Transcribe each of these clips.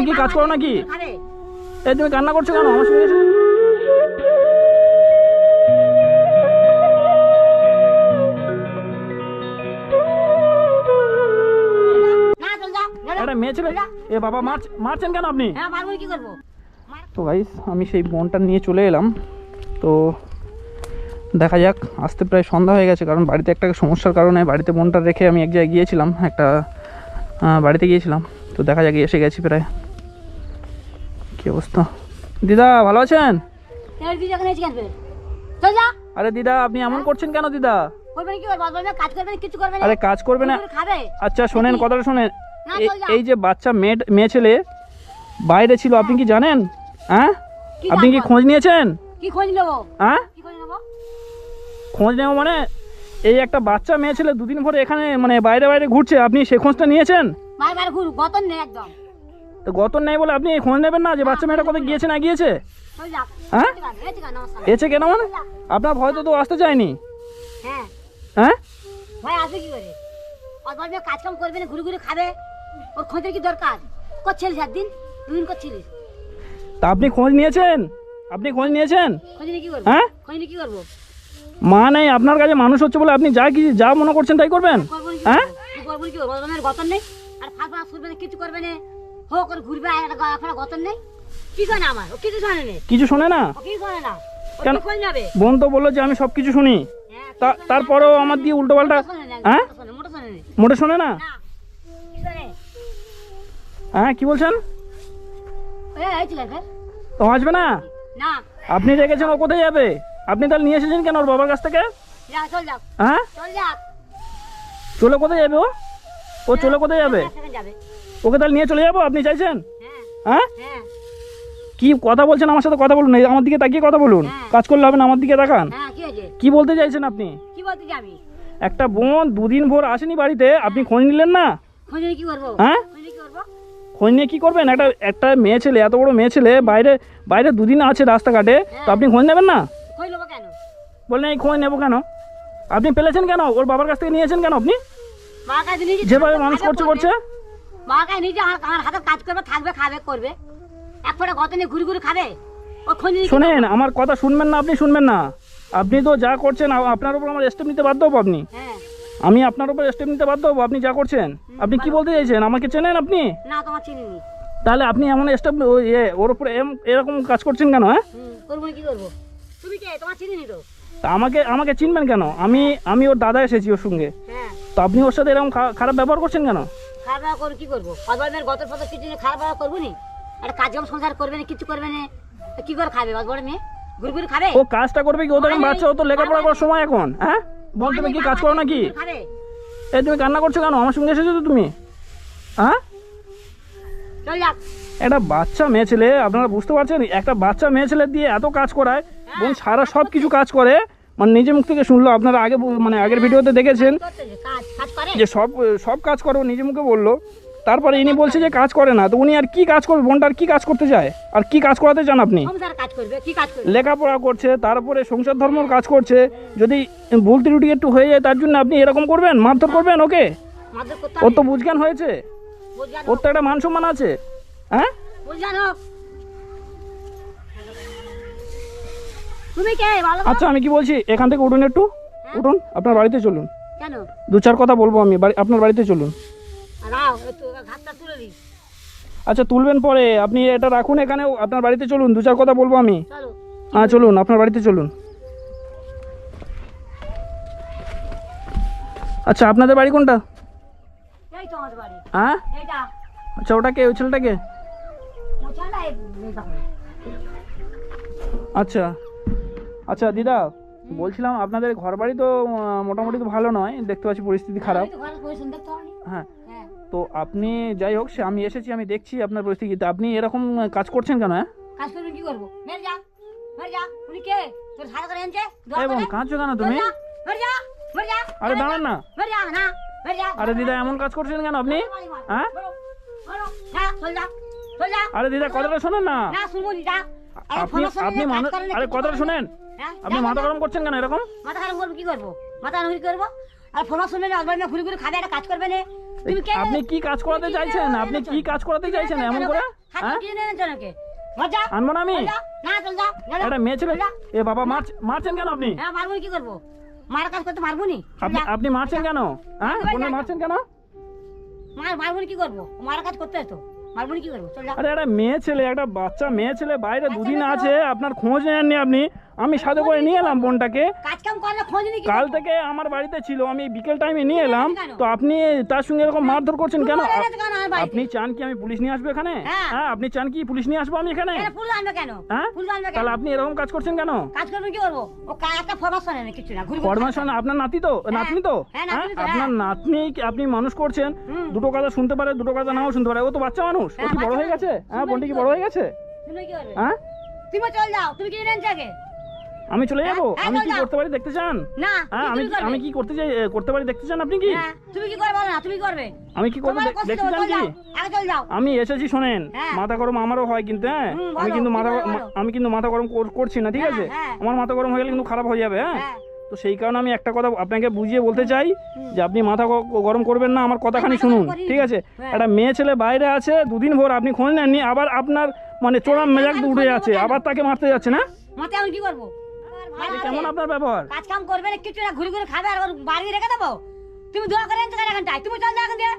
তুমি কি কাজ করো নাকি? এই তুমি কান্না করছ কেন? আমার সঙ্গে। একটা মেয়ে ছেলে? এ বাবা মার মারছেন কেন আপনি? হ্যাঁ কি তো গাইস আমি সেই বোনটা নিয়ে চলে এলাম। তো দেখা যাক আসতে প্রায় সন্ধ্যা হয়ে গেছে কারণ বাড়িতে একটা সমস্যার কারণে বাড়িতে বোনটা রেখে আমি এক জায়গায় গিয়েছিলাম একটা বাড়িতে গিয়েছিলাম। তো দেখা যাক এসে গেছি প্রায়। কী অবস্থা? দিদা ভালো আছেন? তেল দিয়ে যখন এসে গেছে চল যা। আরে দিদা আপনি এমন করছেন কেন দিদা? আরে কাজ করবে না। আচ্ছা শোনেন কথাটা শোনেন। এই যে বাচ্চা মেয়ে মেয়ে ছেলে বাইরে ছিল আপনি কি জানেন? হ্যাঁ? আপনি কি খোঁজ নিয়েছেন? কি খোঁজ নেব? হ্যাঁ? খোঁজ নেব? মানে এই একটা বাচ্চা মেয়ে ছেলে দুদিন পরে এখানে মানে বাইরে বাইরে ঘুরছে। আপনি সে খোঁজটা নিয়েছেন? একদম। তো গত নেই বলে আপনি খোঁজ নেবেন না যে বাচ্চা মেয়েটা কোথায় গিয়েছে না গিয়েছে? হ্যাঁ? এসে কেন মানে? আপনার ভয় তো তো আসতে চায়নি। হ্যাঁ। হ্যাঁ? ভাই আসবে কি করে? করবে না ঘুরে ঘুরে খাবে ওর খোঁজের কি দরকার? করছিলিস একদিন? দুদিন করছিলিস? তা আপনি খোঁজ নিয়েছেন? আপনি খোঁজ নিয়েছেন? হ্যাঁ? কি করব? মা নেই আপনার কাছে মানুষ হচ্ছে বলে আপনি যা কি যা মনে করছেন তাই করবেন? হ্যাঁ? নেই? আর ফাঁক ফাঁক করবে না কিছু করবে না। হো করে ঘুরবে আর একটা গা- একটা গতন নেই। কি শোনে আমার? ও কিছু শোনে না? কিছু শোনে না? ও কিছু শোনে না? কেন? বোন তো বলল যে আমি সব কিছু শুনি। হ্যাঁ, তা কিছু শোনে। তারপরেও আমার দিয়ে উল্টো পাল্টা হ্যাঁ? মোটো শোনে, না। হ্যাঁ কি বলছেন। ও আসবে না? আপনি রেখেছেন ও কোথায় যাবে? আপনি তাহলে নিয়ে এসেছেন কেন ওর বাবার কাছ থেকে? হ্যাঁ? চলে কোথায় যাবে ও? ও চলে কোথায় যাবে। ওকে তাহলে নিয়ে চলে যাব? আপনি চাইছেন? হ্যাঁ। হ্যাঁ? হ্যাঁ। কি কথা বলছেন আমার সাথে কথা বলুন? আমার দিকে তাকিয়ে কথা বলুন। হ্যাঁ। কাজ করলে হবে না আমার দিকে তাকান। হ্যাঁ কি বলতে চাইছেন আপনি? একটা বোন দুদিন ভোর আসেনি বাড়িতে আপনি খোঁজ নিলেন না? খোঁজ নিয়ে কি হ্যাঁ? খোঁজ নিয়ে কি করবেন? একটা একটা মেয়ে ছেলে এত বড় মেয়ে ছেলে বাইরে বাইরে দুদিন আছে রাস্তাঘাটে তো আপনি খোঁজ নেবেন না? বললেন এই খোঁজ নেব কেন? আপনি পেলেছেন কেন? ওর বাবার কাছ থেকে নিয়েছেন কেন আপনি? যেভাবে মানুষ করছে করছে মা কাছে নিজে আমার হাতে কাজ করবে থাকবে খাবে করবে। এক ফোঁটা গত নিয়ে ঘুরে ঘুরে খাবে? ও নিয়ে আমার কথা শুনবেন না আপনি শুনবেন না। আপনি তো যা করছেন আপনার উপর আমার স্টেপ নিতে বাধ্য হব আপনি। হ্যাঁ। আমি আপনার উপর স্টেপ নিতে বাধ্য হব আপনি যা করছেন। আপনি কি বলতে চাইছেন? আমাকে চেনেন আপনি? না তোমার চিনিনি। তাহলে আপনি এমন স্টেপ ওর উপরে এরকম কাজ করছেন কেন হ্যাঁ? করব কি করব? তুমি কে? তোমার চিনিনি তো? তা আমাকে আমাকে চিনবেন কেন? আমি আমি ওর দাদা এসেছি ওর সঙ্গে। হ্যাঁ। তো আপনি ওর সাথে এরকম খারাপ ব্যবহার করছেন কেন? করে কি করব? গত ফত কিছু করব নি? একটা কাজ কাম সংসার করবে না কিছু করবে না। কি করে খাবে অজবড় মেয়ে? ঘুরে ঘুরে খাবে? ও কাজটা করবে কি? ও তো বাচ্চা ও তো লেখাপড়া করার সময় এখন হ্যাঁ? বল তুমি কি কাজ করো নাকি? তুমি কান্না করছ কেন? আমার সঙ্গে এসেছ তো তুমি? হ্যাঁ? একটা বাচ্চা মেয়ে ছেলে আপনারা বুঝতে পারছেন? একটা বাচ্চা মেয়ে ছেলে দিয়ে এত কাজ করায় বোন সারা সব কিছু কাজ করে। মানে নিজে মুখ থেকে শুনলো আপনারা আগে মানে আগের ভিডিওতে দেখেছেন যে সব সব কাজ করো নিজে মুখে বলল। তারপরে ইনি বলছে যে কাজ করে না তো উনি আর কি কাজ করবে বোনটা আর কি কাজ করতে চায়? আর কি কাজ করাতে চান আপনি? লেখাপড়া করছে তারপরে সংসার ধর্মর কাজ করছে যদি ভুল ত্রুটি একটু হয়ে যায় তার জন্য আপনি এরকম করবেন? মারধর করবেন ওকে? ওর তো বুঝজ্ঞান হয়েছে? ওর তো একটা মান সম্মান আছে। হ্যাঁ? তুমি কে? ভালো আচ্ছা আমি কি বলছি? এখান থেকে উঠুন একটু। উঠুন আপনার বাড়িতে চলুন। কেন? দু চার কথা বলব আমি আপনার বাড়িতে চলুন। আচ্ছা তুলবেন পরে। আপনি এটা রাখুন এখানে আপনার বাড়িতে চলুন দু চার কথা বলব আমি। হ্যাঁ চলুন আপনার বাড়িতে চলুন। আচ্ছা আপনাদের বাড়ি কোনটা? হ্যাঁ? আচ্ছা ওটাকে ওই ছেলেটাকে আচ্ছা। আচ্ছা দিদা বলছিলাম আপনাদের ঘর বাড়ি তো মোটামুটি তো ভালো নয় দেখতে পাচ্ছি পরিস্থিতি খারাপ। দেখতে পাওনি? হ্যাঁ হ্যাঁ। তো আপনি যাই হোক সে আমি এসেছি আমি দেখছি আপনার পরিস্থিতিতে আপনি এরকম কাজ করছেন কেন হ্যাঁ? কাজ করবে? কি? করব কাঁদছো কেন তুমি? আরে দাঁড়ান না। আরে দিদা এমন কাজ করছেন কেন আপনি? হ্যাঁ? আরে দিদা কথাটা শোনেন না। আপনি আপনি মানুষ আরে কথাটা শোনেন। হ্যাঁ, আপনি মাথা গরম করছেন কেন? এরকম? মাথা খারাপ করব কি করব? মাথা খারাপ কি করব? আর ফোন শুনবে না আসবে না ঘুরে ঘুরে খাবে একটা কাজ করবে না। তুমি কেন আপনি কি কাজ করাতে চাইছেন? আপনি কি কাজ করাতে চাইছেন এমন করে? হ্যাঁ? কিনে এনেছো নাকি? মজা? আনব না আমি? না চল যা। একটা মেয়ে ছেলে এ বাবা মারছ মারছেন কেন আপনি? হ্যাঁ মারবো কি করব? মার কাজ করতে মারবো নি? আপনি আপনি মারছেন কেন? হ্যাঁ? যা। মারছেন কেন? মার মারবো কি করব? মার কাজ করতে হতো মারবো নি, কি করব? চল যা। আরে একটা মেয়ে ছেলে একটা বাচ্চা মেয়ে ছেলে বাইরে দুদিন আছে আপনার খোঁজ নেননি আপনি? আমি সাথে করে নিয়ে এলাম বোনটাকে। কাল থেকে আমার বাড়িতে ছিল আমি বিকেল টাইমে নিয়ে এলাম। তো আপনি তার সঙ্গে এরকম মারধর করছেন কেন? আপনি চান কি আমি পুলিশ নিয়ে আসব এখানে? হ্যাঁ। হ্যাঁ আপনি চান কি পুলিশ নিয়ে আসব আমি এখানে? হ্যাঁ? তাহলে আপনি এরকম কাজ করছেন কেন? ফরমাশন আপনার নাতি তো? নাতনি তো? হ্যাঁ, নাতনি তো, আপনার। নাতনি আপনি মানুষ করছেন? দুটো কথা শুনতে পারে দুটো কথা নাও শুনতে পারে। ও তো বাচ্চা মানুষ। ও কি বড় হয়ে গেছে? হ্যাঁ বোনটি কি বড় হয়ে গেছে? হ্যাঁ? তুমি চল যাও। তুমি কি আগে? আমি চলে যাব? হ্যাঁ, আমি চল কি করতে পারি দেখতে চান? না হ্যাঁ আমি আমি কি করতে চাই করতে পারি দেখতে চান আপনি কি? হ্যাঁ তুমি কি করবে না তুমি করবে। আমি কি কষ্ট দেখতে চান কি? আমি এসেছি শোনেন হ্যাঁ। মাথা গরম আমারও হয় কিন্তু হ্যাঁ? আমি কিন্তু মাথা। আমি কিন্তু মাথা গরম কর- করছি না ঠিক হ্যাঁ, আছে? হ্যাঁ। আমার মাথা গরম হয়ে গেলে কিন্তু খারাপ হয়ে যাবে হ্যাঁ? হ্যাঁ। তো সেই কারণে আমি একটা কথা আপনাকে বুঝিয়ে বলতে চাই যে আপনি মাথা গরম করবেন না আমার কথাখানি শুনুন ঠিক আছে? হ্যাঁ। একটা মেয়ে ছেলে বাইরে আছে দুদিন ভোর আপনি খোঁজ নেননি আবার আপনার মানে চোরাম হ্যাঁ, মেজাজ উঠে যাচ্ছে আবার তাকে মারতে যাচ্ছে না? মাতে আমি কি করব? কেমন আপনার ব্যবহার? কাজ কাম করবে না কিছু না ঘুরে ঘুরে খাবে আর ওর বাড়ি রেখে দেবো। তুমি দোয়া করে কেন এখানটায়। তুমি চল যাও এখান দিয়ে।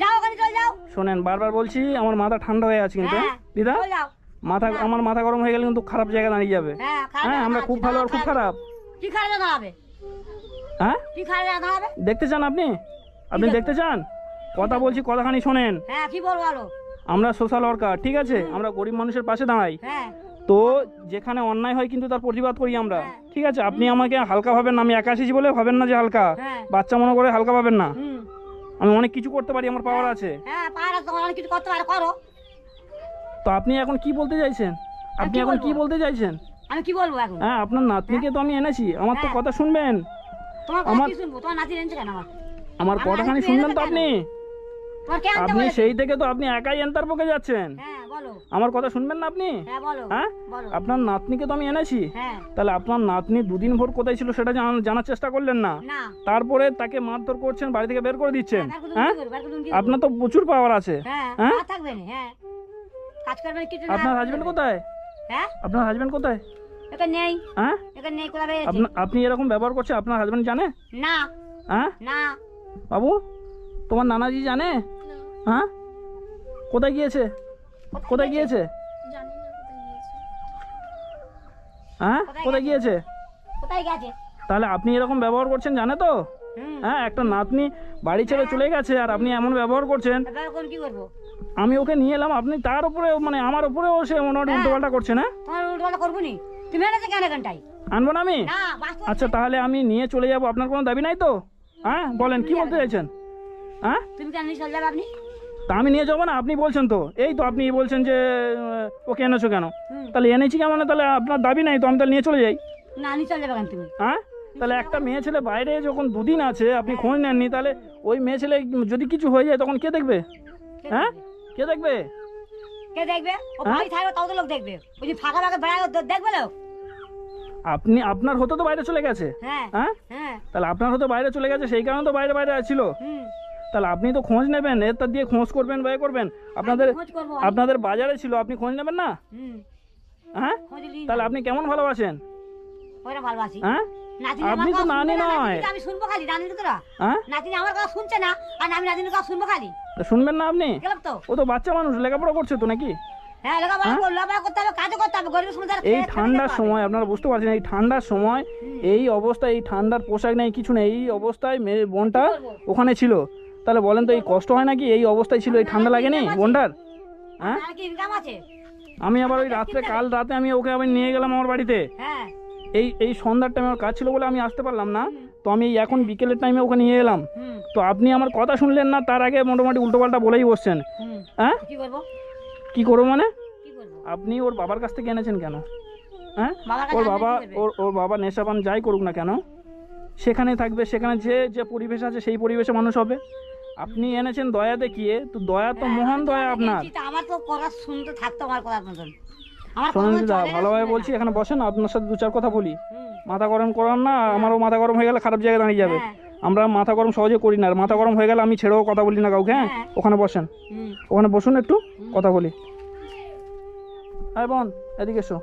যাও ওখানে চল যাও। শোনেন বারবার বলছি আমার মাথা ঠান্ডা হয়ে আছে কিন্তু হ্যাঁ দিদা। মাথা আমার মাথা গরম হয়ে গেলে কিন্তু খারাপ জায়গায় দাঁড়িয়ে যাবে। হ্যাঁ হ্যাঁ আমরা খুব ভালো আর খুব খারাপ। কি খারাপ দাঁড়াবে হ্যাঁ? কি খারাপ দাঁড়াবে দেখতে চান আপনি? আপনি দেখতে চান? কথা বলছি কথাখানি শোনেন। হ্যাঁ কি বলব বলো। আমরা সোশ্যাল ওয়ার্কার ঠিক আছে? আমরা গরিব মানুষের পাশে দাঁড়াই। হ্যাঁ। তো যেখানে অন্যায় হয় কিন্তু তার প্রতিবাদ করি আমরা। হ্যাঁ। ঠিক আছে? আপনি আমাকে হালকা ভাবেন না আমি একা এসেছি বলে ভাবেন না যে হালকা। হ্যাঁ। বাচ্চা মনে করে হালকা ভাবেন না। আমি অনেক কিছু করতে পারি আমার পাওয়ার আছে। হ্যাঁ করো। তো আপনি এখন কি বলতে চাইছেন? আপনি এখন কি বলতে চাইছেন? আমি কি বলব এখন? হ্যাঁ আপনার নাতনিকে তো আমি এনেছি আমার তো। কথা শুনবেন। আমার- আমার? কথাখানি শুনবেন তো আপনি? আপনি সেই থেকে তো আপনি একাই এন্টার পকে যাচ্ছেন। হ্যাঁ। আমার কথা শুনবেন না আপনি? হ্যাঁ বলো। হ্যাঁ? বলো। আপনার নাতনিকে তো আমি এনেছি। হ্যাঁ। তাহলে আপনার নাতনি দুদিন ভোর কোথায় ছিল সেটা জান- জানার চেষ্টা করলেন না? না। তারপরে তাকে মারধর করছেন বাড়ি থেকে বের করে দিচ্ছেন। হ্যাঁ, হ্যাঁ? আপনার তো প্রচুর পাওয়ার আছে? হ্যাঁ আপনার হাজবেন্ড কোথায়? হ্যাঁ? আপনার হাজবেন্ড কোথায়? নেই। হ্যাঁ? নেই কোথায় বেরিয়েছে? আপনা- এরকম ব্যবহার করছেন আপনার হাজবেন্ড জানে? না। হ্যাঁ? না। বাবু তোমার নানাজি জানে? হ্যাঁ? কোথায় গিয়েছে? কোথায় গিয়েছে? জানি না কোথায় গিয়েছে। হ্যাঁ? কোথায় গিয়েছে? কোথায় গেছে? তাহলে আপনি এরকম ব্যবহার করছেন জানে তো? হ্যাঁ একটা নাতনি বাড়ি ছেড়ে চলে গেছে আর আপনি এমন ব্যবহার করছেন। কি করব? আমি ওকে নিয়ে এলাম আপনি তার উপরে মানে আমার উপরেও সে মোটামুটি হ্যাঁ। উল্টোপাল্টা করছে না? তুমি আনব না আমি? আচ্ছা তাহলে আমি নিয়ে চলে যাব আপনার কোনো দাবি নাই তো? হ্যাঁ বলেন কি বলতে চাইছেন? হ্যাঁ? তুমি কেন চলে যাবে আপনি? তা আমি নিয়ে যাব না আপনি বলছেন তো। এই তো আপনি বলছেন যে ওকে এনেছো কেন? তাহলে এনেছি কেমন তাহলে আপনার দাবি নাই তো আমি তাহলে নিয়ে চলে যাই। না নিয়ে চলে যাবে তুমি? হ্যাঁ? তাহলে একটা মেয়ে ছেলে বাইরে যখন দুদিন আছে আপনি খোঁজ নেননি তাহলে ওই মেয়ে ছেলে যদি কিছু হয়ে যায় তখন কে দেখবে? হ্যাঁ? কে দেখবে? কে দেখবে? ও হ্যাঁ? বাড়ি থাকবে তাও তো লোক দেখবে। ওই যে ফাঁকা ফাঁকা বেড়ায় দেখবে লোক? আপনি আপনার হতে তো বাইরে চলে গেছে। হ্যাঁ হ্যাঁ? হ্যাঁ। তাহলে আপনার হতে বাইরে চলে গেছে সেই কারণে তো বাইরে বাইরে ছিল তাহলে আপনি তো খোঁজ নেবেন এর তার দিয়ে খোঁজ করবেন ব্যয় করবেন। আপনাদের খোঁজ করব আপনাদের বাজারে ছিল আপনি খোঁজ নেবেন না? হুম। হ্যাঁ? খোঁজ নিই তাহলে আপনি কেমন ভালোবাসেন? ওরা ভালোবাসি। হ্যাঁ? নাতিনি আপনি তো কথা নানি শুনবে না, নয়। নাতিনিকে আমি শুনব খালি নানি তোরা? হ্যাঁ? নাতিনি আমার কথা শুনছে না আর আমি নাতিনির কথা শুনব খালি। তা শুনবেন না আপনি? গেলাম তো। ও তো বাচ্চা মানুষ লেখাপড়া করছে তো নাকি? হ্যাঁ লেখাপড়া লেখাপড়া করতে হবে কাজও করতে হবে গরিবের সময় এই ঠান্ডার সময় আপনারা বুঝতে পারছেন এই ঠান্ডার সময় এই অবস্থায় এই ঠান্ডার পোশাক নেই কিছু নেই এই অবস্থায় মেয়ে বোনটা ওখানে ছিল। তাহলে বলেন তো এই কষ্ট হয় নাকি? এই অবস্থায় ছিল এই ঠান্ডা লাগেনি? বোনটার? হ্যাঁ? আমি আবার ওই রাত্রে কাল রাতে আমি ওকে আবার নিয়ে গেলাম আমার বাড়িতে। হ্যাঁ। এই এই সন্ধ্যার টাইমে আমার কাজ ছিল বলে আমি আসতে পারলাম না। তো আমি এখন বিকেলের টাইমে ওকে নিয়ে এলাম। তো আপনি আমার কথা শুনলেন না তার আগে মোটামুটি উল্টোপাল্টা বলেই বসছেন। হ্যাঁ? কি করব? মানে? আপনি ওর বাবার কাছ থেকে এনেছেন কেন? হ্যাঁ? ওর বাবা ওর ওর বাবা নেশাপান যাই করুক না কেন সেখানে থাকবে সেখানে যে যে পরিবেশ আছে সেই পরিবেশে মানুষ হবে। আপনি এনেছেন দয়া দেখিয়ে তো দয়া তো হ্যাঁ, মহান দয়া আপনার। আমার তো কথা শুনতে থাকতো আমার কথার মতন শোনেন ভালোভাবে বলছি এখানে বসেন আপনার সাথে দু চার কথা বলি। মাথা গরম করান না আমারও মাথা গরম হয়ে গেলে খারাপ জায়গায় দাঁড়িয়ে যাবে। হ্যাঁ। আমরা মাথা গরম সহজে করি না আর মাথা গরম হয়ে গেলে আমি ছেড়েও কথা বলি না কাউকে হ্যাঁ? হ্যাঁ। ওখানে বসেন। ওখানে বসুন একটু কথা বলি। আরে বোন এদিকে এসো।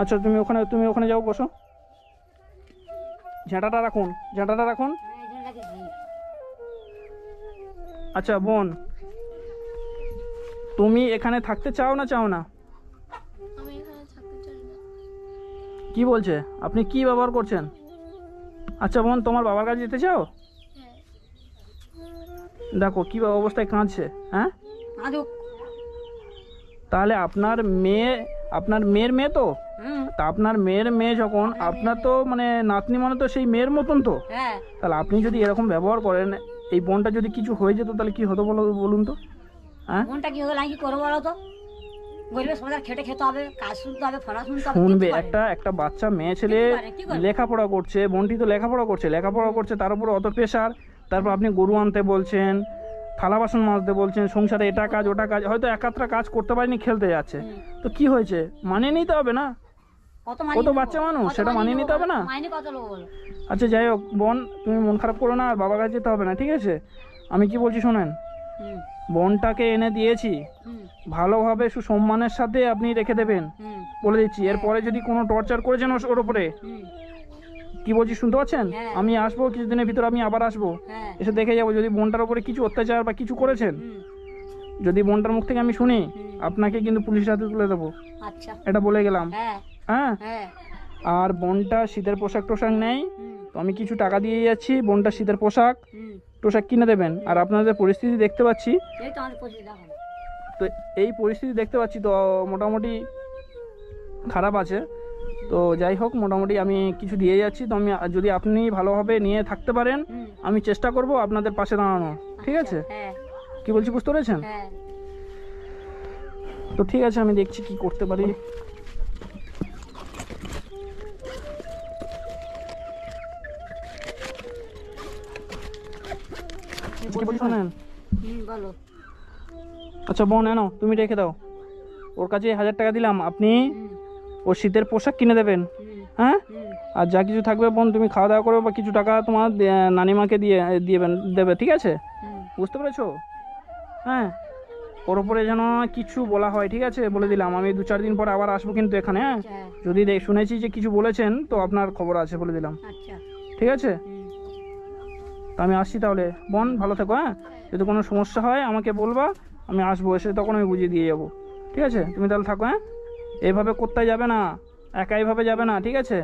আচ্ছা তুমি ওখানে তুমি ওখানে যাও বসো। ঝাঁটাটা রাখুন ঝাঁটাটা রাখুন। আচ্ছা বোন। তুমি এখানে থাকতে চাও না চাও না? আমি এখানে থাকতে চাই না। কি বলছে? আপনি কি ব্যবহার করছেন? আচ্ছা বোন তোমার বাবার কাছে যেতে চাও? হ্যাঁ। দেখো কী অবস্থায় কাঁদছে হ্যাঁ? তাহলে আপনার মেয়ে আপনার মেয়ের মেয়ে তো? তা আপনার মেয়ের মেয়ে যখন আপনার তো মানে নাতনি মানে তো সেই মেয়ের মতন তো? হ্যাঁ। তাহলে আপনি যদি এরকম ব্যবহার করেন এই বোনটা যদি কিছু হয়ে যেত তাহলে কি হতো বলো বলুন তো? হ্যাঁ? মনটা কি হলো আমি কি করব বলো তো? গরিবের সমাজে খেটে খেতে হবে কাজ শুনতে হবে পড়া শুনতে হবে শুনবে। একটা একটা বাচ্চা মেয়ে ছেলে লেখাপড়া করছে বোনটি তো লেখাপড়া করছে লেখাপড়া করছে তার উপর অত প্রেশার তারপর আপনি গরু আনতে বলছেন থালা বাসন মাজতে বলছেন সংসারে এটা কাজ ওটা কাজ হয়তো একাত্রা কাজ করতে পারেনি খেলতে যাচ্ছে। তো কি হয়েছে? মানিয়ে নিতে হবে না? কত বাচ্চা মানুষ, সেটা মানিয়ে নিতে হবে না? আচ্ছা যাই হোক বোন তুমি মন খারাপ করো না আর বাবার কাছে যেতে হবে না ঠিক আছে? আমি কি বলছি শোনেন? বোনটাকে এনে দিয়েছি। ভালোভাবে সুসম্মানের সাথে আপনি রেখে দেবেন। বলে দিচ্ছি এরপরে যদি কোনো টর্চার করেছেন ওর- হুম। কি বলছি শুনতে পাচ্ছেন? হ্যাঁ। আমি আসব কিছুদিনের ভিতরে আমি আবার আসব। হ্যাঁ। এসে দেখে যাব যদি বোনটার উপরে কিছু অত্যাচার বা কিছু করেছেন যদি বোনটার মুখ থেকে আমি শুনি আপনাকে কিন্তু পুলিশের হাতে তুলে দেবো। আচ্ছা। এটা বলে গেলাম। হ্যাঁ? হ্যাঁ। আর বোনটা শীতের পোশাক টোশাক নেই। তো আমি কিছু টাকা দিয়ে যাচ্ছি বোনটা শীতের পোশাক টোশাক কিনে দেবেন। আর আপনাদের পরিস্থিতি দেখতে পাচ্ছি। তো এই পরিস্থিতি দেখতে পাচ্ছি তো মোটামুটি খারাপ আছে। তো যাই হোক মোটামুটি আমি কিছু দিয়ে যাচ্ছি। তো আমি যদি আপনি ভালোভাবে নিয়ে থাকতে পারেন আমি চেষ্টা করব আপনাদের পাশে দাঁড়ানো ঠিক আছে? হ্যাঁ। কি বলছি বুঝতে পেরেছেন? হ্যাঁ। তো ঠিক আছে আমি দেখছি কি করতে পারি। বলো। আচ্ছা বোন এনো তুমি রেখে দাও। ওর কাছে হাজার টাকা দিলাম আপনি ওর শীতের পোশাক কিনে দেবেন। হ্যাঁ? আর যা কিছু থাকবে বোন তুমি খাওয়া দাওয়া করবে বা কিছু টাকা তোমার নানিমাকে দিয়ে দিবেন দেবে ঠিক আছে? বুঝতে পেরেছ? হ্যাঁ? ওর উপরে যেন কিছু বলা হয় ঠিক আছে? বলে দিলাম। আমি দু চার দিন পর আবার আসব কিন্তু এখানে হ্যাঁ? আচ্ছা। যদি শুনেছি যে কিছু বলেছেন তো আপনার খবর আছে বলে দিলাম। আচ্ছা। ঠিক আছে? তো আমি আসছি তাহলে। বোন ভালো থেকো হ্যাঁ? যদি কোনো সমস্যা হয় আমাকে বলবা আমি আসব এসে তখন আমি বুঝিয়ে দিয়ে যাব। ঠিক আছে? তুমি তাহলে থাকো হ্যাঁ? এইভাবে করতে যাবে না একা এইভাবে যাবে না ঠিক আছে?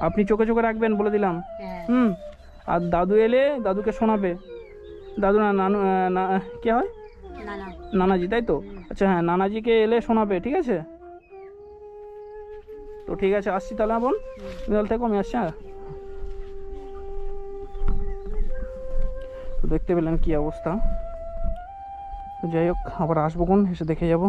আপনি চোখে চোখে রাখবেন বলে দিলাম। হ্যাঁ। হুম? আর দাদু এলে দাদুকে শোনাবে। দাদু না নানু না কে হয়? নানাজি তাই তো? আচ্ছা হ্যাঁ নানাজিকে এলে শোনাবে ঠিক আছে? তো ঠিক আছে আসছি তাহলে হ্যাঁ, বোন? তুমি তাহলে থেকো আমি আসছি হ্যাঁ? তো দেখতে পেলেন কি অবস্থা তো যাই হোক আবার আসব কোন এসে দেখে যাব